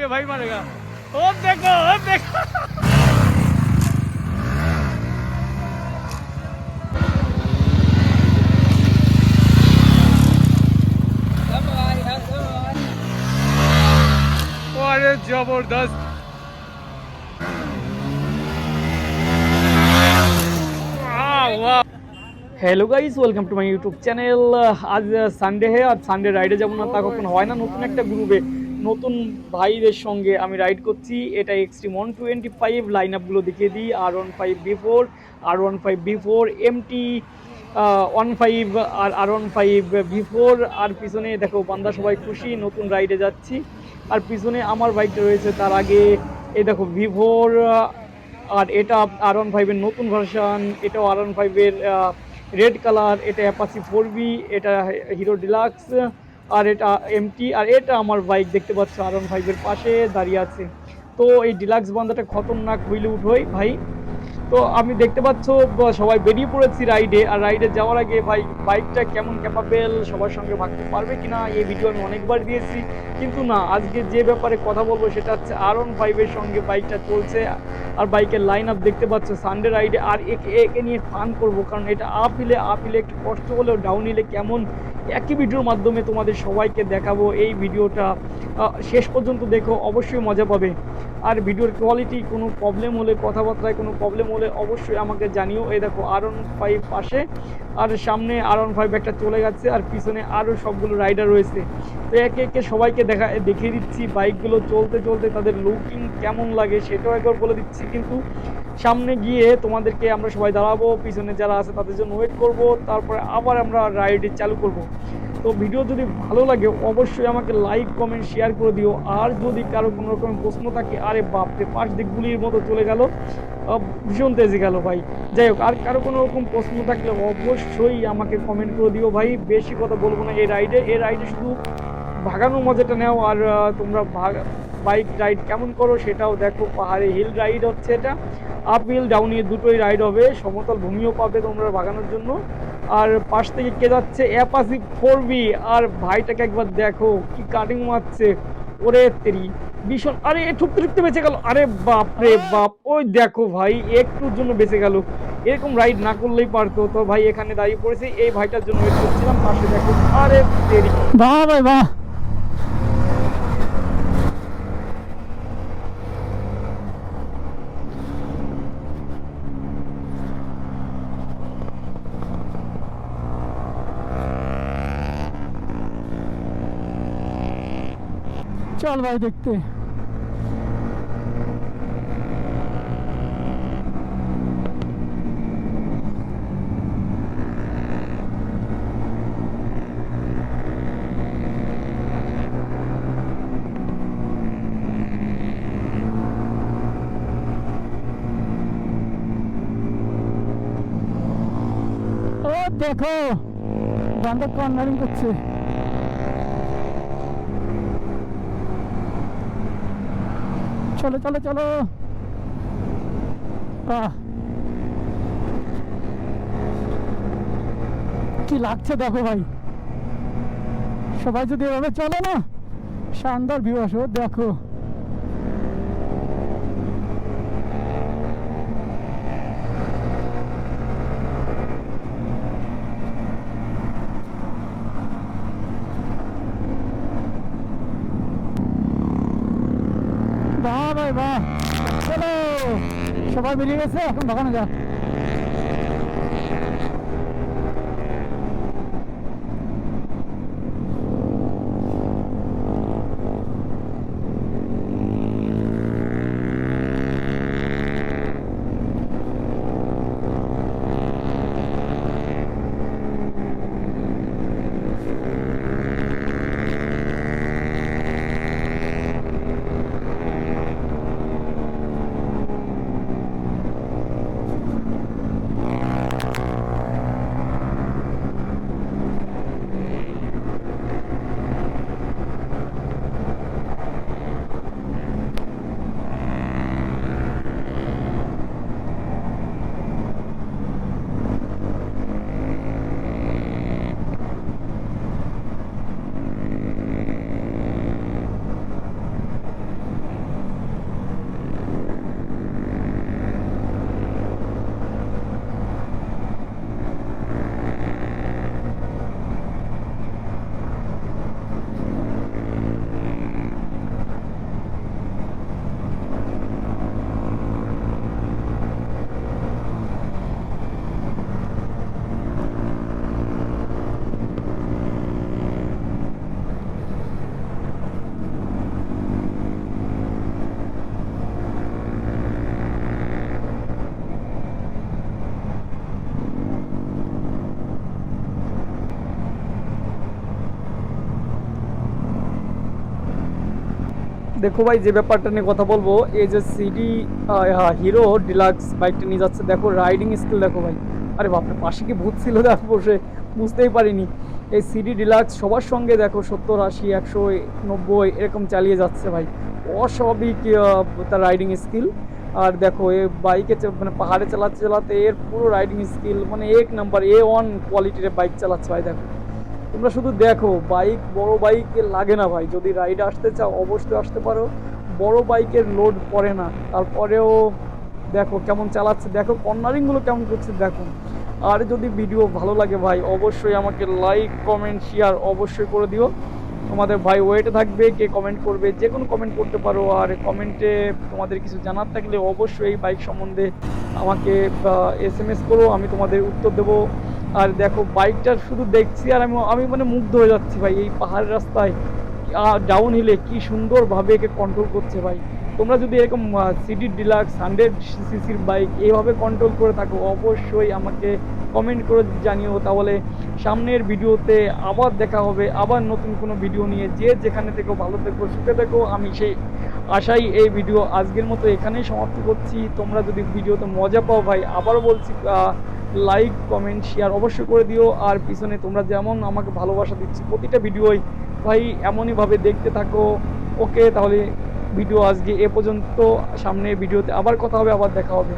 ये भाई मारेगा ओ देखो ओ देखो अरे जबरदस्त वाह hello guys welcome to my YouTube channel আজ সানডে হে আর সানডে রাইডে যাবো না তা কখনো হয় না নতুন একটা গ্রুপে নতুন ভাইদের সঙ্গে আমি রাইড করছি। এটা extreme one twenty five line আপগুলো দেখিয়ে দিই। আর one five V four R one five V four MT one five আর R one five V four আর পিছনে দেখো, বান্দা সবাই খুশি, নতুন রাইডে যাচ্ছি। আর পিছনে আমার বাইকটা রয়েছে তার আগে, এই দেখো ভি ফোর আর এটা আর ওয়ান ফাইভের নতুন ভার্সান এটাও আর ওয়ান ফাইভের রেড কালার এটা অ্যাপাসি ফোর বি এটা হিরো ডিলাক্স আর এটা এমটি আর এটা আমার বাইক, দেখতে পাচ্ছ আর ফাইভের পাশে দাঁড়িয়ে আছে। তো এই ডিলাক্স বান্দাটা খতরনাক হুইলে উঠোই ভাই। তো আমি দেখতে পাচ্ছ সবাই বেরিয়ে পড়েছি রাইডে আর রাইডে যাওয়ার আগে ভাই বাইকটা কেমন ক্যাপাবেল সবার সঙ্গে ভাগতে পারবে কিনা, এই ভিডিও আমি অনেকবার দিয়েছি। কিন্তু না, আজকে যে ব্যাপারে কথা বলব সেটা হচ্ছে আর ওয়ান ফাইভের সঙ্গে বাইকটা চলছে। আর বাইকের লাইন আপ দেখতে পাচ্ছ সানডে রাইডে আর একে একে নিয়ে ফান করব, কারণ এটা আপ হিলে আপ হিলে একটু কষ্ট হলেও ডাউন হিলে কেমন, একই ভিডিওর মাধ্যমে তোমাদের সবাইকে দেখাবো এই ভিডিওটা শেষ পর্যন্ত দেখো, অবশ্যই মজা পাবে। আর ভিডিওর কোয়ালিটি কোনো প্রবলেম হলে, কথাবার্তায় কোনো প্রবলেম হলে অবশ্যই আমাকে জানিও। এই দেখো আর ওয়ান ফাইভ পাশে, আর সামনে আর ওয়ান ফাইভ একটা চলে গেছে, আর পিছনে আরও সবগুলো রাইডার রয়েছে। তো একে একে সবাইকে দেখা, দেখিয়ে দিচ্ছি বাইকগুলো চলতে চলতে তাদের লুকিং কেমন লাগে সেটাও একবার বলে দিচ্ছি। কিন্তু সামনে গিয়ে তোমাদেরকে আমরা সবাই দাঁড়াবো, পিছনে যারা আছে তাদের জন্য ওয়েট করব, তারপরে আবার আমরা রাইড চালু করব। তো ভিডিও যদি ভালো লাগে, অবশ্যই আমাকে লাইক কমেন্ট শেয়ার করে দিও। আর যদি কারও কোনো রকম প্রশ্ন থাকে, আরে বাপরে, পাশ দিকগুলির মতো চলে গেল ভীষণ তেজে গেল ভাই। যাই হোক, আর কারও কোনো রকম প্রশ্ন থাকলে অবশ্যই আমাকে কমেন্ট করে দিও ভাই। বেশি কথা বলব না এই রাইডে এই রাইডে শুধু ভাগানোর মজাটা নেও, আর তোমরা ভাগ বাইক রাইড কেমন করো সেটাও দেখো, পাহাড়ে হিল রাইড হচ্ছে এটা। আপ হিল ডাউন হিল দুটোই রাইড হবে, সমতল ভূমিও পাবে তোমরা বাগানোর জন্য। আর পাশ থেকে কে যাচ্ছে? অ্যাপাসি ফোর বি আর ভাইটাকে একবার দেখো, কি কাটিং মারছে। ওরে তেরি, ভীষণ, আরে, এ ঠুকতে ঠুকতে বেঁচে গেল। আরে বাপ রে বাপ, ওই দেখো ভাই, একটুর জন্য বেঁচে গেল। এরকম রাইড না করলেই পারতো তো ভাই, এখানে দাঁড়িয়ে পড়েছে, এই ভাইটার জন্য ওয়েট করছিলাম, পাশে দেখো। আরে তেরি। বাহ ভাই, বাহ। চল ভাই দেখতে ও দেখো বান্দা কর্নারিং চলো চলো চলো। কি লাগছে দেখো ভাই। সবাই যদি এভাবে চলে না, শানদার বিবাহ দেখো বাহ ভাই বাহ চলো সবাই বেরিয়ে গেছে এখন দোকানে যাক দেখো ভাই, যে ব্যাপারটা নিয়ে কথা বলব, এই যে সিডি হিরো ডিলাক্স বাইকটা নিয়ে যাচ্ছে, দেখো রাইডিং স্কিল দেখো ভাই। আরে বাপরে, পাশে কি ভূত ছিল দেখো বসে, বুঝতেই পারিনি। এই সিডি ডিলাক্স সবার সঙ্গে দেখো, সত্তর, আশি, একশো, নব্বই, এরকম চালিয়ে যাচ্ছে ভাই। অস্বাভাবিক তার রাইডিং স্কিল আর দেখো, এ বাইকে মানে পাহাড়ে চালাতে চালাতে এর পুরো রাইডিং স্কিল মানে এক নাম্বার এ ওয়ান কোয়ালিটির বাইক চালাচ্ছে ভাই, দেখো। তোমরা শুধু দেখো, বাইক, বড় বাইকে লাগে না ভাই। যদি রাইড আসতে চাও, অবশ্যই আসতে পারো। বড় বাইকের লোড পড়ে না। তারপরেও দেখো কেমন চালাচ্ছে। দেখো কর্নারিংগুলো কেমন করছে, দেখো। আর যদি ভিডিও ভালো লাগে ভাই, অবশ্যই আমাকে লাইক কমেন্ট শেয়ার অবশ্যই করে দিও। তোমাদের ভাই ওয়েটে থাকবে, কে কমেন্ট করবে, যে কোনো কমেন্ট করতে পারো। আর কমেন্টে তোমাদের কিছু জানার থাকলে অবশ্যই এই বাইক সম্বন্ধে আমাকে এস এম এস করো, আমি তোমাদের উত্তর দেবো। আর দেখো বাইকটা শুধু দেখছি আর আমি আমি মানে মুগ্ধ হয়ে যাচ্ছি ভাই, এই পাহাড় রাস্তায়। ডাউন হিলে কি সুন্দরভাবে একে কন্ট্রোল করছে ভাই। তোমরা যদি এরকম সিডি ডিলাক্স হান্ড্রেড সিসির বাইক এইভাবে কন্ট্রোল করে থাকো, অবশ্যই আমাকে কমেন্ট করে জানিও। তাহলে সামনের ভিডিওতে আবার দেখা হবে, আবার নতুন কোনো ভিডিও নিয়ে। যে যেখানে থেকো ভালো থেকো, সুখে থেকো, আমি সেই আশাই এই ভিডিও আজকের মতো এখানেই সমাপ্ত করছি। তোমরা যদি ভিডিওতে মজা পাও ভাই, আবারও বলছি লাইক কমেন্ট শেয়ার অবশ্যই করে দিও। আর পিছনে তোমরা যেমন আমাকে ভালোবাসা দিচ্ছ, প্রতিটা ভিডিওই ভাই এমনইভাবে দেখতে থাকো। ওকে তাহলে ভিডিও আজকে এ পর্যন্ত। সামনে ভিডিওতে আবার কথা হবে, আবার দেখা হবে।